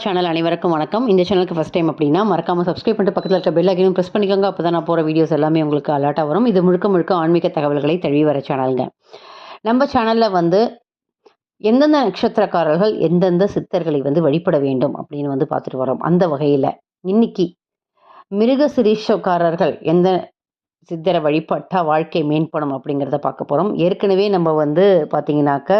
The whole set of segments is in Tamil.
சேனல் அனைவருக்கும் வணக்கம். இந்த சேனலுக்கு ஃபஸ்ட் டைம் அப்படின்னா மறக்காம சப்ஸ்கிரைப் பண்ணிட்டு பக்கத்தில் இருக்க பெல் ஐக்கனும் ப்ரெஸ் பண்ணிக்கோங்க. அப்போ தான் நான் போகிற வீடியோஸ் எல்லாமே உங்களுக்கு அலர்ட்டாக வரும். இது முழுக்க முழுக்க ஆன்மீக தகவல்களை தழுவி வர சேனலுங்க நம்ம சேனலில் வந்து எந்தெந்த நட்சத்திரக்காரர்கள் எந்தெந்த சித்தர்களை வந்து வழிபட வேண்டும் அப்படின்னு வந்து பார்த்துட்டு வரோம். அந்த வகையில் இன்னைக்கு மிருக சிரீஷக்காரர்கள் எந்த சித்தரை வழிபட்டால் வாழ்க்கை மேம்படும் அப்படிங்கிறத பார்க்க போகிறோம் ஏற்கனவே நம்ம வந்து பார்த்தீங்கன்னாக்க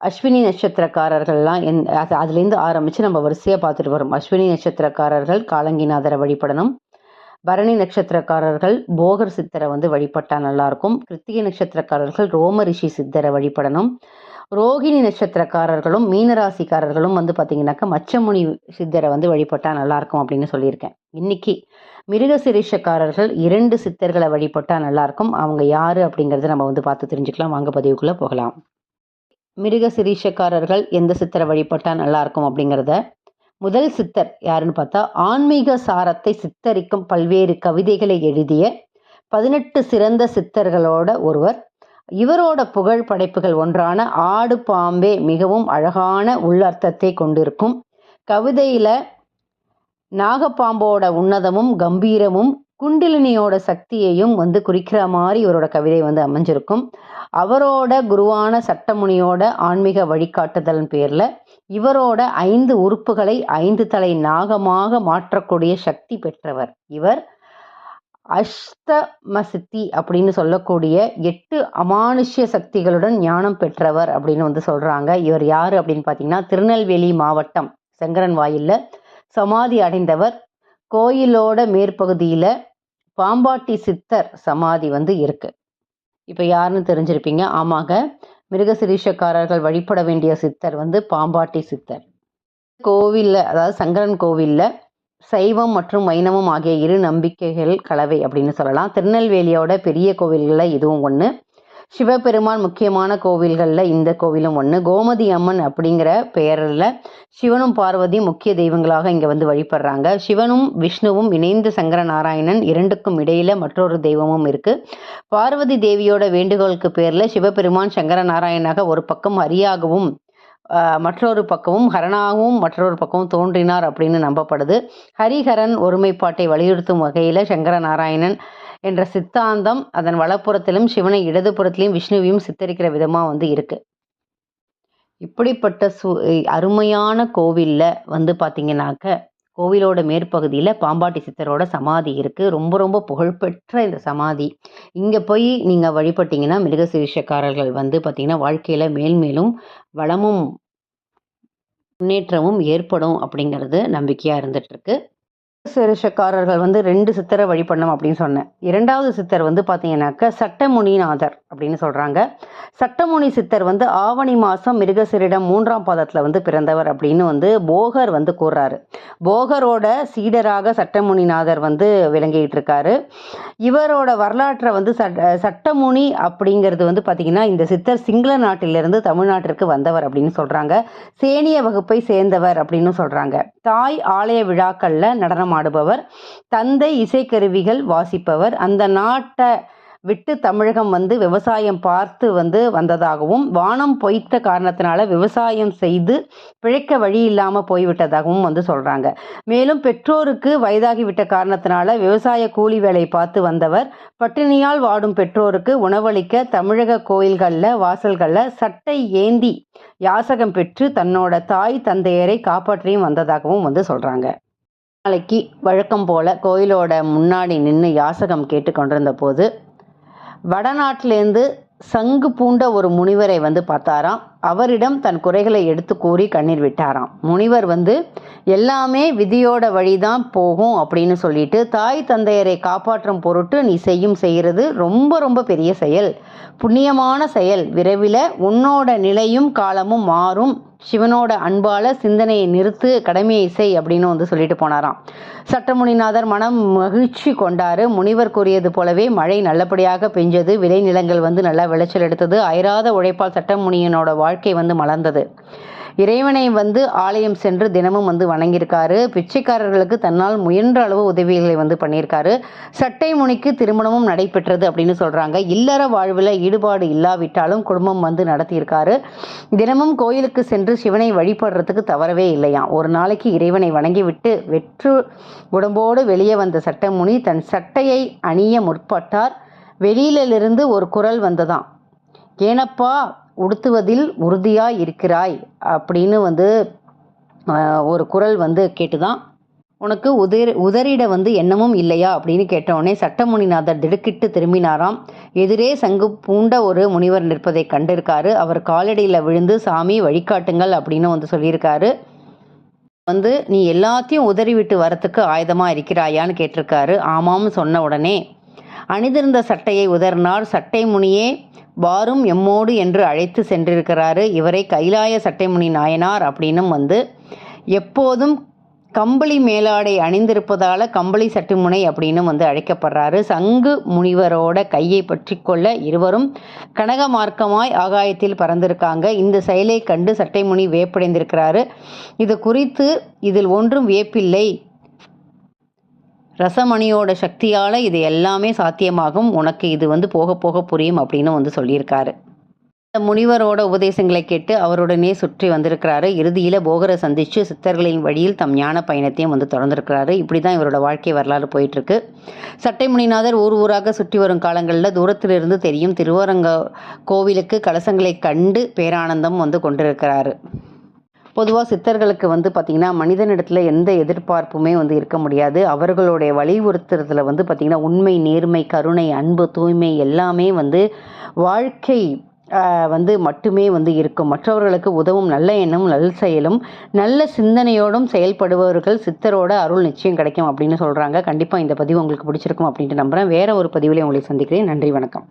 அஸ்வினி நட்சத்திரக்காரர்கள்லாம் என் அது அதுலேருந்து ஆரம்பித்து நம்ம வரிசையாக பார்த்துட்டு வரோம். அஸ்வினி நட்சத்திரக்காரர்கள் காலங்கிநாதரை வழிபடணும். பரணி நட்சத்திரக்காரர்கள் போகர் சித்தரை வந்து வழிபட்டால் நல்லாயிருக்கும். கிருத்திகை நட்சத்திரக்காரர்கள் ரோம ரிஷி சித்தரை வழிபடணும். ரோகிணி நட்சத்திரக்காரர்களும் மீனராசிக்காரர்களும் வந்து பார்த்தீங்கன்னாக்கா மச்சமுனி சித்தரை வந்து வழிபட்டால் நல்லாயிருக்கும் அப்படின்னு சொல்லியிருக்கேன். இன்னைக்கு மிருகசிரீஷக்காரர்கள் இரண்டு சித்தர்களை வழிபட்டால் நல்லாயிருக்கும். அவங்க யார் அப்படிங்கிறத நம்ம வந்து பார்த்து தெரிஞ்சுக்கலாம். வாங்க பதிவுக்குள்ளே போகலாம். மிருக சிரீஷக்காரர்கள் எந்த சித்தரை வழிபட்டா நல்லா இருக்கும் அப்படிங்கிறத முதல் சித்தர் யாருன்னு பார்த்தா ஆன்மீக சாரத்தை சித்தரிக்கும் பல்வேறு கவிதைகளை எழுதிய பதினெட்டு சிறந்த சித்தர்களோட ஒருவர். இவரோட புகழ் படைப்புகள் ஒன்றான ஆடு பாம்பே மிகவும் அழகான உள்ளர்த்தத்தை கொண்டிருக்கும். கவிதையில நாகப்பாம்போட உன்னதமும் கம்பீரமும் குண்டிலினியோட சக்தியையும் வந்து குறிக்கிற மாதிரி இவரோட கவிதை வந்து அமைஞ்சிருக்கும். அவரோட குருவான சட்டமுனியோட ஆன்மீக வழிகாட்டுதலின் பேரில் இவரோட ஐந்து உறுப்புகளை ஐந்து தலை நாகமாக மாற்றக்கூடிய சக்தி பெற்றவர் இவர். அஷ்டமசித்தி அப்படின்னு சொல்லக்கூடிய எட்டு அமானுஷ்ய சக்திகளுடன் ஞானம் பெற்றவர் அப்படின்னு வந்து சொல்கிறாங்க இவர் யார் அப்படின்னு பார்த்தீங்கன்னா திருநெல்வேலி மாவட்டம் செங்கரன் வாயிலில் சமாதி அடைந்தவர் கோயிலோட மேற்பகுதியில் பாம்பாட்டி சித்தர் சமாதி வந்து இருக்கு. இப்போ யாருன்னு தெரிஞ்சிருப்பீங்க? ஆமாங்க. மிருகசிரீஷக்காரர்கள் வழிபட வேண்டிய சித்தர் வந்து பாம்பாட்டி சித்தர். கோவிலில் அதாவது சங்கரன் கோவிலில் சைவம் மற்றும் வைணவம் ஆகிய இரு நம்பிக்கைகள் கலவை அப்படின்னு சொல்லலாம். திருநெல்வேலியோட பெரிய கோவில்களில் இதுவும் ஒன்று சிவபெருமான் முக்கியமான கோவில்களில் இந்த கோவிலும் ஒன்று கோமதி அம்மன் அப்படிங்கிற பெயரில் சிவனும் பார்வதியும் முக்கிய தெய்வங்களாக இங்கே வந்து வழிபடுறாங்க. சிவனும் விஷ்ணுவும் இணைந்த சங்கர நாராயணன் இரண்டுக்கும் இடையில மற்றொரு தெய்வமும் இருக்கு. பார்வதி தேவியோட வேண்டுகோளுக்கு பேரில் சிவபெருமான் சங்கர நாராயணாக ஒரு பக்கம் அரியாகவும் மற்றொரு பக்கமும் ஹரனாகவும் மற்றொரு பக்கமும் தோன்றினார் அப்படின்னு நம்பப்படுது. ஹரிஹரன் ஒருமைப்பாட்டை வலியுறுத்தும் வகையில் சங்கர நாராயணன் என்ற சித்தாந்தம் அதன் வலப்புறத்திலும் சிவனை இடதுபுறத்திலையும் விஷ்ணுவையும் சித்தரிக்கிற விதமாக வந்து இருக்கு. இப்படிப்பட்ட சு அருமையான கோவிலில் வந்து பார்த்தீங்கன்னாக்க கோவிலோட மேற்பகுதியில் பாம்பாட்டி சித்தரோட சமாதி இருக்குது ரொம்ப ரொம்ப புகழ்பெற்ற இந்த சமாதி. இங்கே போய் நீங்கள் வழிபட்டீங்கன்னா மிருகசீரிஷக்காரர்கள் வந்து பார்த்திங்கன்னா வாழ்க்கையில் மேல்மேலும் வளமும் முன்னேற்றமும் ஏற்படும் அப்படிங்கிறது நம்பிக்கையாக இருந்துகிட்ருக்கு சேரஷக்காரர்கள் வந்து ரெண்டு சித்தரை வழிபடணும் அப்படின்னு சொன்னேன். இரண்டாவது சித்தர் வந்து பார்த்தீங்கன்னாக்க சட்டமுனிநாதர். அப்படின்னு சொல்கிறாங்க சட்டமுனி சித்தர் வந்து ஆவணி மாதம் மிருகசிரிடம் மூன்றாம் பாதத்தில் வந்து பிறந்தவர் அப்படின்னு வந்து போகர் வந்து கூறுறாரு. போகரோட சீடராக சட்டமுனிநாதர் வந்து விளங்கிட்டு இருக்காரு இவரோட வரலாற்றை வந்து சட்டமுனி அப்படிங்கிறது வந்து பார்த்திங்கன்னா இந்த சித்தர் சிங்கள நாட்டிலிருந்து தமிழ்நாட்டிற்கு வந்தவர் அப்படின்னு சொல்கிறாங்க சேனிய வகுப்பை சேர்ந்தவர் அப்படின்னு சொல்கிறாங்க தாய் ஆலய விழாக்களில் நடனம் ஆடுபவர் தந்தை இசைக்கருவிகள் வாசிப்பவர். அந்த நாட்டை விட்டு தமிழகம் வந்து விவசாயம் பார்த்து வந்து வந்ததாகவும் வானம் பொய்த்த காரணத்தினால விவசாயம் செய்து பிழைக்க வழி இல்லாமல் போய்விட்டதாகவும் வந்து சொல்கிறாங்க மேலும் பெற்றோருக்கு வயதாகிவிட்ட காரணத்தினால விவசாய கூலி வேலை பார்த்து வந்தவர் பட்டினியால் வாடும் பெற்றோருக்கு உணவளிக்க தமிழக கோயில்களில் வாசல்களில் சட்டை ஏந்தி யாசகம் பெற்று தன்னோட தாய் தந்தையரை காப்பாற்றியும் வந்ததாகவும் வந்து சொல்கிறாங்க நாளைக்கு வழக்கம் போல் கோயிலோட முன்னாடி நின்று யாசகம் கேட்டு கொண்டிருந்த போது வடநாட்டிலேருந்து சங்கு பூண்ட ஒரு முனிவரை வந்து பார்த்தாராம். அவரிடம் தன் குறைகளை எடுத்து கூறி கண்ணீர் விட்டாராம். முனிவர் வந்து எல்லாமே விதியோட வழிதான் போகும் அப்படின்னு சொல்லிட்டு தாய் தந்தையரை காப்பாற்றும் பொருட்டு நீ செய்யும் செய்கிறது ரொம்ப ரொம்ப பெரிய செயல். புண்ணியமான செயல். விரைவில் உன்னோட நிலையும் காலமும் மாறும். சிவனோட அன்பால சிந்தனையை நிறுத்து கடமையை செய் அப்படின்னு வந்து சொல்லிட்டு போனாராம். சட்டமுனிநாதர் மனம் மகிழ்ச்சி கொண்டாரு. முனிவர் கூறியது போலவே மழை நல்லபடியாக பெஞ்சது. விளைநிலங்கள் வந்து நல்லா விளைச்சல் எடுத்தது. அயராத உழைப்பால் சட்டமுனியனோட வாழ்க்கை வந்து மலர்ந்தது. இறைவனை வந்து ஆலயம் சென்று தினமும் வந்து வணங்கியிருக்காரு. பிச்சைக்காரர்களுக்கு தன்னால் முயன்ற அளவு உதவிகளை வந்து பண்ணியிருக்காரு. சட்டை முனிக்கு திருமணமும் நடைபெற்றது அப்படின்னு சொல்கிறாங்க இல்லற வாழ்வில் ஈடுபாடு இல்லாவிட்டாலும் குடும்பம் வந்து நடத்தியிருக்காரு. தினமும் கோயிலுக்கு சென்று சிவனை வழிபடுறதுக்கு தவறவே இல்லையாம் ஒரு நாளைக்கு இறைவனை வணங்கிவிட்டு வெற்று உடம்போடு வெளியே வந்த சட்டமுனி தன் சட்டையை அணிய முற்பட்டார். வெளியிலிருந்து ஒரு குரல் வந்ததாம். ஏனப்பா உடுத்துவதில் உறுதியாக இருக்கிறாய் அப்படின்னு வந்து ஒரு குரல் வந்து கேட்டுதான் உனக்கு உதிர் உதறிட வந்து எண்ணமும் இல்லையா அப்படின்னு கேட்டவுடனே சட்டமுனிநாதர் திடுக்கிட்டு திரும்பினாராம். எதிரே சங்கு பூண்ட ஒரு முனிவர் நிற்பதை கண்டிருக்காரு. அவர் காலடியில் விழுந்து சாமி வழிகாட்டுங்கள் அப்படின்னு வந்து சொல்லியிருக்காரு. வந்து நீ எல்லாத்தையும் உதறிவிட்டு வரத்துக்கு ஆயுதமாக இருக்கிறாயான்னு கேட்டிருக்காரு. ஆமாம் சொன்ன உடனே அணிந்திருந்த சட்டையை உதறினால் சட்டை முனியே வாரும் எம்மோடு என்று அழைத்து சென்றிருக்கிறாரு. இவரை கைலாய சட்டைமுனி நாயனார் அப்படின்னும் வந்து எப்போதும் கம்பளி மேலாடை அணிந்திருப்பதால கம்பளி சட்டுமுனை அப்படின்னு வந்து அழைக்கப்படுறாரு. சங்கு முனிவரோட கையை பற்றி கொள்ள இருவரும் கனக மார்க்கமாய் ஆகாயத்தில் பறந்திருக்காங்க. இந்த செயலை கண்டு சட்டைமுனி வியப்படைந்திருக்கிறாரு. இது குறித்து இதில் ஒன்றும் வியப்பில்லை. ரசமணியோட சக்தியால் இது எல்லாமே சாத்தியமாகும். உனக்கு இது வந்து போக போக புரியும் அப்படின்னு வந்து சொல்லியிருக்காரு. இந்த முனிவரோட உபதேசங்களை கேட்டு அவருடனே சுற்றி வந்திருக்கிறாரு. இறுதியில் போகரை சந்தித்து சித்தர்களின் வழியில் தம் ஞான பயணத்தையும் வந்து தொடர்ந்திருக்கிறாரு. இப்படி தான் இவரோட வாழ்க்கை வரலாறு போயிட்டுருக்கு. சட்டை முனிநாதர் ஊர் ஊராக சுற்றி வரும் காலங்களில் தூரத்திலிருந்து தெரியும். திருவரங்க கோவிலுக்கு கலசங்களை கண்டு பேரானந்தம் வந்து கொண்டிருக்கிறாரு. பொதுவாக சித்தர்களுக்கு வந்து பார்த்திங்கன்னா மனிதனிடத்தில் எந்த எதிர்பார்ப்புமே வந்து இருக்க முடியாது. அவர்களுடைய வலியுறுத்துறதுல வந்து பார்த்திங்கன்னா உண்மை நேர்மை கருணை அன்பு தூய்மை எல்லாமே வந்து வாழ்க்கை வந்து மட்டுமே வந்து இருக்கும். மற்றவர்களுக்கு உதவும் நல்ல எண்ணமும் நல் செயலும் நல்ல சிந்தனையோடும் செயல்படுபவர்கள் சித்தரோட அருள் நிச்சயம் கிடைக்கும் அப்படின்னு சொல்கிறாங்க கண்டிப்பாக இந்த பதிவு உங்களுக்கு பிடிச்சிருக்கும் அப்படின்ட்டு நம்புகிறேன் வேறு ஒரு பதிவிலையும் உங்களை சந்திக்கிறேன். நன்றி வணக்கம்.